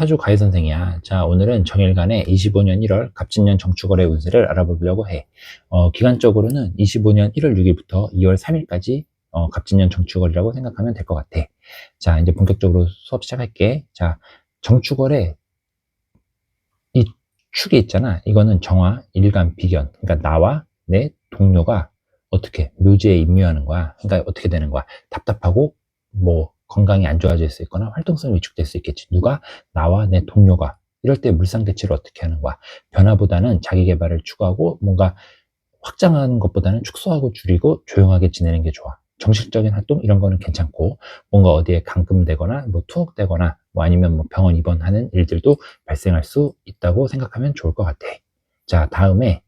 사주 가해 선생이야. 자, 오늘은 정일간의 25년 1월 갑진년 정축월의 운세를 알아보려고 해. 어, 기간적으로는 25년 1월 6일부터 2월 3일까지 어, 갑진년 정축월이라고 생각하면 될 것 같아. 자, 이제 본격적으로 수업 시작할게. 자, 정축월에 이 축이 있잖아. 이거는 정화, 일간, 비견. 그러니까 나와 내 동료가 어떻게 묘지에 임묘하는 거야. 그러니까 어떻게 되는 거야. 답답하고 뭐 건강이 안 좋아질 수 있거나 활동성이 위축될 수 있겠지. 누가 나와 내 동료가 이럴 때 물상 대치를 어떻게 하는 거야. 변화보다는 자기 개발을 추구하고 뭔가 확장하는 것보다는 축소하고 줄이고 조용하게 지내는 게 좋아. 정식적인 활동 이런 거는 괜찮고 뭔가 어디에 감금되거나 뭐 투옥되거나 뭐 아니면 뭐 병원 입원하는 일들도 발생할 수 있다고 생각하면 좋을 것 같아. 자 다음에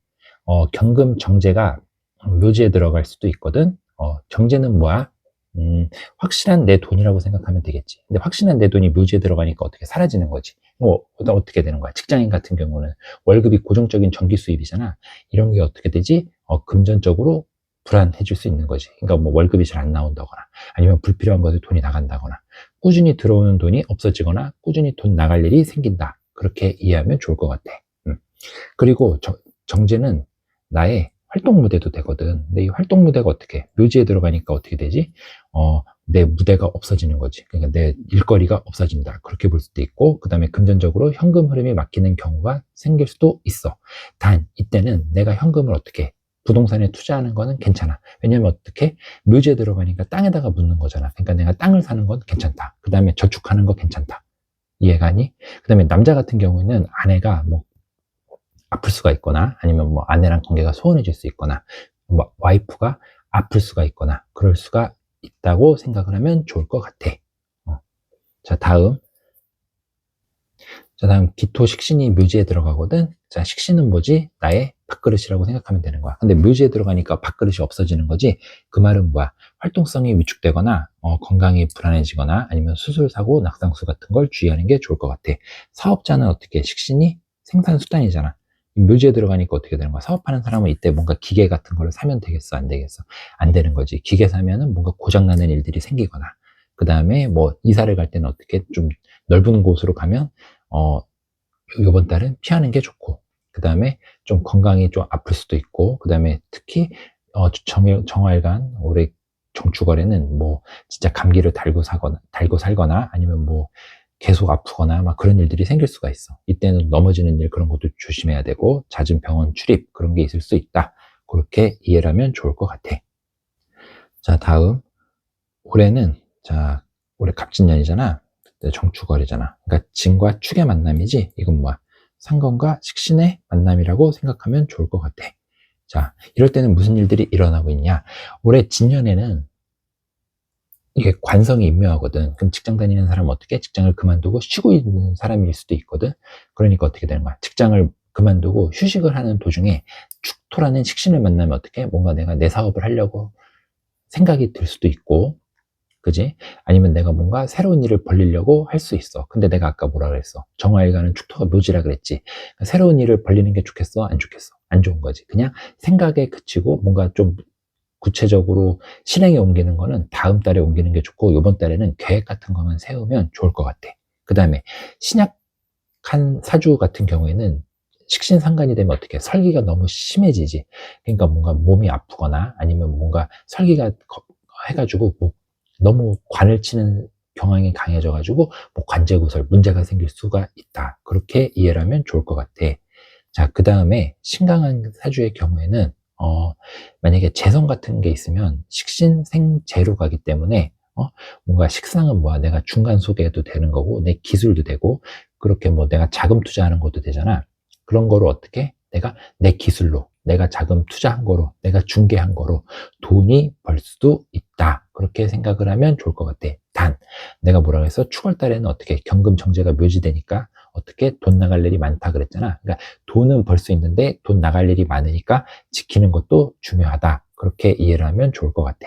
어, 경금 정제가 묘지에 들어갈 수도 있거든. 어, 정제는 뭐야? 음, 확실한 내 돈이라고 생각하면 되겠지. 근데 확실한 내 돈이 묘지에 들어가니까 어떻게 사라지는 거지. 뭐, 어떻게 되는 거야? 직장인 같은 경우는 월급이 고정적인 정기 수입이잖아. 이런 게 어떻게 되지? 어, 금전적으로 불안해질 수 있는 거지. 그러니까 뭐 월급이 잘 안 나온다거나 아니면 불필요한 것에 돈이 나간다거나 꾸준히 들어오는 돈이 없어지거나 꾸준히 돈 나갈 일이 생긴다. 그렇게 이해하면 좋을 것 같아. 음. 그리고 저, 정제는 나의 활동 무대도 되거든. 근데 이 활동 무대가 어떻게? 묘지에 들어가니까 어떻게 되지? 어, 내 무대가 없어지는 거지. 그러니까 내 일거리가 없어진다. 그렇게 볼 수도 있고, 그 다음에 금전적으로 현금 흐름이 막히는 경우가 생길 수도 있어. 단, 이때는 내가 현금을 어떻게 부동산에 투자하는 거는 괜찮아. 왜냐면 어떻게? 묘지에 들어가니까 땅에다가 묻는 거잖아. 그러니까 내가 땅을 사는 건 괜찮다. 그 다음에 저축하는 거 괜찮다. 이해가니? 그 다음에 남자 같은 경우에는 아내가 뭐 아플 수가 있거나 아니면 뭐 아내랑 관계가 소원해질 수 있거나 뭐 와이프가 아플 수가 있거나 그럴 수가 있다고 생각을 하면 좋을 것 같아. 어. 자 다음 자 다음 기토 식신이 묘지에 들어가거든. 자 식신은 뭐지? 나의 밥그릇이라고 생각하면 되는 거야. 근데 묘지에 들어가니까 밥그릇이 없어지는 거지. 그 말은 뭐야? 활동성이 위축되거나 어, 건강이 불안해지거나 아니면 수술 사고 낙상수 같은 걸 주의하는 게 좋을 것 같아. 사업자는 어떻게 식신이 생산 수단이잖아. 묘지에 들어가니까 어떻게 되는 거야? 사업하는 사람은 이때 뭔가 기계 같은 거를 사면 되겠어? 안 되겠어? 안 되는 거지. 기계 사면은 뭔가 고장나는 일들이 생기거나, 그 다음에 뭐 이사를 갈 때는 어떻게 좀 넓은 곳으로 가면, 어, 요번 달은 피하는 게 좋고, 그 다음에 좀 건강이 좀 아플 수도 있고, 그 다음에 특히, 어, 정, 정활간, 올해 정축월에는 뭐 진짜 감기를 달고 사거나, 달고 살거나 아니면 뭐 계속 아프거나 막 그런 일들이 생길 수가 있어. 이때는 넘어지는 일 그런 것도 조심해야 되고 잦은 병원 출입 그런 게 있을 수 있다. 그렇게 이해를 하면 좋을 것 같아. 자, 다음. 올해는 자, 올해 갑진년이잖아. 정축월이잖아. 그러니까 진과 축의 만남이지. 이건 뭐야? 상건과 식신의 만남이라고 생각하면 좋을 것 같아. 자, 이럴 때는 무슨 일들이 일어나고 있냐? 올해 진년에는 이게 관성이 임묘하거든. 그럼 직장 다니는 사람은 어떻게? 직장을 그만두고 쉬고 있는 사람일 수도 있거든. 그러니까 어떻게 되는 거야? 직장을 그만두고 휴식을 하는 도중에 축토라는 식신을 만나면 어떻게? 뭔가 내가 내 사업을 하려고 생각이 들 수도 있고, 그지? 아니면 내가 뭔가 새로운 일을 벌리려고 할 수 있어. 근데 내가 아까 뭐라 그랬어? 정화일가는 축토가 묘지라 그랬지. 그러니까 새로운 일을 벌리는 게 좋겠어? 안 좋겠어? 안 좋은 거지. 그냥 생각에 그치고 뭔가 좀 구체적으로 실행에 옮기는 거는 다음 달에 옮기는 게 좋고 이번 달에는 계획 같은 것만 세우면 좋을 것 같아. 그 다음에 신약한 사주 같은 경우에는 식신상간이 되면 어떻게 설기가 너무 심해지지. 그러니까 뭔가 몸이 아프거나 아니면 뭔가 설기가 해가지고 뭐 너무 관을 치는 경향이 강해져가지고 뭐 관제구설 문제가 생길 수가 있다. 그렇게 이해를 하면 좋을 것 같아. 자, 그 다음에 신강한 사주의 경우에는 어, 만약에 재성 같은 게 있으면 식신 생재로 가기 때문에 어, 뭔가 식상은 뭐야? 내가 중간 소개도 되는 거고 내 기술도 되고 그렇게 뭐 내가 자금 투자하는 것도 되잖아. 그런 거로 어떻게? 내가 내 기술로 내가 자금 투자한 거로 내가 중개한 거로 돈이 벌 수도 있다. 그렇게 생각을 하면 좋을 것 같아. 단 내가 뭐라고 해서 6월 달에는 어떻게 경금 정제가 묘지되니까 어떻게 돈 나갈 일이 많다 그랬잖아. 그러니까 돈은 벌 수 있는데 돈 나갈 일이 많으니까 지키는 것도 중요하다. 그렇게 이해를 하면 좋을 것 같아.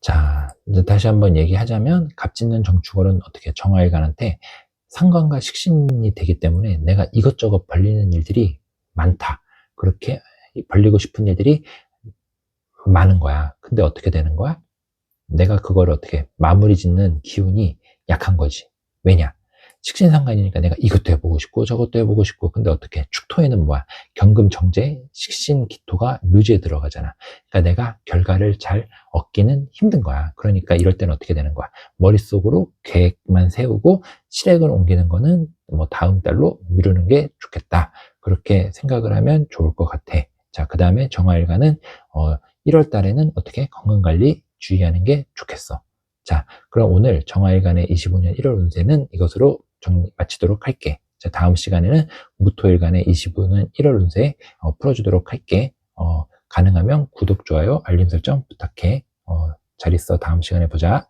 자, 이제 다시 한번 얘기하자면 갑진년 정축월은 어떻게 정화일간한테 상관과 식신이 되기 때문에 내가 이것저것 벌리는 일들이 많다. 그렇게 벌리고 싶은 일들이 많은 거야. 근데 어떻게 되는 거야? 내가 그걸 어떻게 마무리 짓는 기운이 약한 거지. 왜냐? 식신상간이니까 내가 이것도 해보고 싶고 저것도 해보고 싶고 근데 어떻게 축토에는 뭐야? 경금 정제 식신 기토가 묘지에 들어가잖아. 그러니까 내가 결과를 잘 얻기는 힘든 거야. 그러니까 이럴 때는 어떻게 되는 거야? 머릿속으로 계획만 세우고 실행을 옮기는 거는 뭐 다음 달로 미루는 게 좋겠다. 그렇게 생각을 하면 좋을 것 같아. 자그 다음에 정화일간은 어, 1월 달에는 어떻게 건강관리 주의하는 게 좋겠어. 자 그럼 오늘 정화일간의 25년 1월 운세는 이것으로 정리 마치도록 할게. 자, 다음 시간에는 무토일간의 25년 1월 운세 어, 풀어주도록 할게. 어, 가능하면 구독, 좋아요, 알림 설정 부탁해. 어, 잘 있어. 다음 시간에 보자.